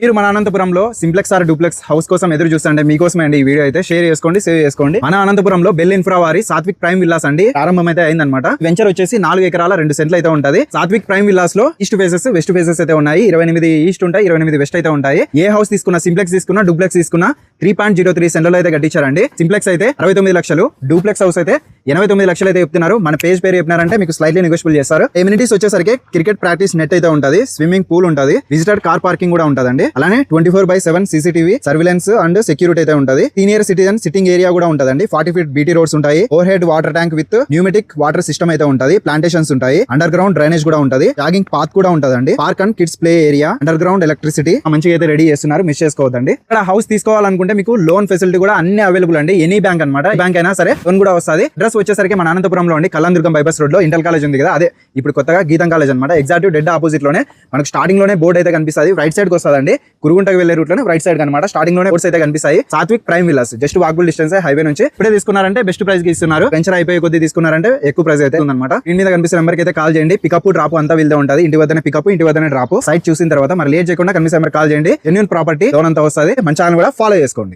మీరు మన అనంతపురంలో సింప్లెక్స్ ఆర్ డూప్లెక్స్ హౌస్ కోసం ఎదురు చూస్తుంటే మీకోసమే అండి ఈ వీడియో అయితే. షేర్ చేసుకోండి సేవ్ చేసుకోండి. మన అనంతపురంలో బెల్ ఇన్ఫ్రా వారి సాత్విక్ ప్రైమ్ విల్లాస్ అండి. ప్రారంభం అయితే అయిందనమాట వెంచర్ వచ్చేసి నాలుగు ఎకరాల రెండు సెంట్లు అయితే ఉంటుంది. సాత్విక్ ప్రైమ్ విల్లాస్లో ఈస్ట్ ఫేసెస్ వెస్ట్ ఫేసెస్ అయితే ఉన్నాయి. ఇరవై ఎనిమిది ఈస్ట్ ఉంటాయి ఇరవై ఎనిమిది వెస్ట్ అయితే ఉంటాయి. ఏ హౌస్ తీసుకున్నా సింప్లెక్స్ తీసుకున్నా డూప్లెక్స్ తీసుకున్నా త్రీ పాయింట్ జీరో త్రీ సెంట్లో అయితే కట్టించారండి. సింప్లెక్స్ అయితే అరవై తొమ్మిది లక్షలు. డూప్లెక్స్ హౌస్ అయితే ఎనభై తొమ్మిది లక్షలు అయితే చెప్తున్నారు. మన పేజ్ పేరు చెప్పినారంటే మీకు స్లైట్లీ నెగోషియబుల్ చేస్తారు. ఎమ్యూనిటీస్ వచ్చేసరికి క్రికెట్ ప్రాక్టీస్ నెట్ అయితే ఉంటది. స్విమ్మింగ్ పూల్ ఉంటుంది. విజిటర్ కార్ పార్కింగ్ కూడా ఉంటదండి. అలానే twenty four by seven CCTV surveillance and security అయితే ఉంటది. సీనియర్ సిటిజన్ సిట్టింగ్ ఏరియా కూడా ఉంటుందండి. ఫార్టీ ఫీట్ బీటీ రోడ్స్ ఉంటాయి. Over head water tank with pneumatic water system అయితే ఉంటది. ప్లాంటేషన్స్ ఉంటాయి. అండర్ గ్రౌండ్ డ్రైనేజ్ కూడా ఉంటది. జాగింగ్ పాత్ కూడా ఉంటుందండి. Park and kids play area under ground electricity మంచిగా అయితే రెడీ చేస్తున్నారు. మిస్ చేసుకోవద్దండి. ఇక్కడ హౌస్ తీసుకోవాలనుకుంటే మీకు లోన్ ఫెసిలిటీ కూడా అన్ని అవైలబుల్ అండి. ఎనీ బ్యాంక్ అనమాట బ్యాంక్ అయినా సరే లోన్ కూడా వస్తుంది. అడ్రస్ వచ్చేసరికి మన అనంతపురంలో అండి. కళ్యాణదుర్గం బైపాస్ రోడ్లో ఇంటర్ కాలేజ్ ఉంది కదా అదే. ఇప్పుడు కొత్తగా గీతం కాలేజ్ అనమాట ఎగ్జాక్ట్ డెడ్ ఆపోజిట్లోనే మనకు స్టార్టింగ్లోనే బోర్డు అయితే కనిపిస్తుంది. రైట్ సైడ్కి వస్తుందండి. కురుగుంటకి వెళ్ళే రూట్లోనే రైట్ సైడ్ అనమాట స్టార్టింగ్లోనే బోర్డ్స్ అయితే కనిపిస్తాయి. Satvik prime villas just walkable distance highway నుంచి. ఇప్పుడే తీసుకున్నారంటే బెస్ట్ ప్రైస్కి ఇస్తున్నారు. వెంచర్ అయిపోయి కొద్ది తీసుకున్నారంటే ఎక్కువ ప్రైస్ అయితే ఉందన్నమాట. ఇంటి మీద కనిపిస్తున్న నెంబర్ అయితే కాల్ చేయండి. పికప్ డ్రాప్ అంతా వెళ్తే ఉంటుంది. ఇంటి వద్దనే పికప్ ఇంటి వద్దనే డ్రాప్ సైట్ చూసిన తర్వాత మరి లేట్ చేయకుండా కనిపిస్తే నెంబర్ కాల్ చేయండి. ఎన్యూన్ ప్రాపర్టీ లోన్ అంతా వస్తుంది. మన ఛానల్ కూడా ఫాలో చేసుకోండి.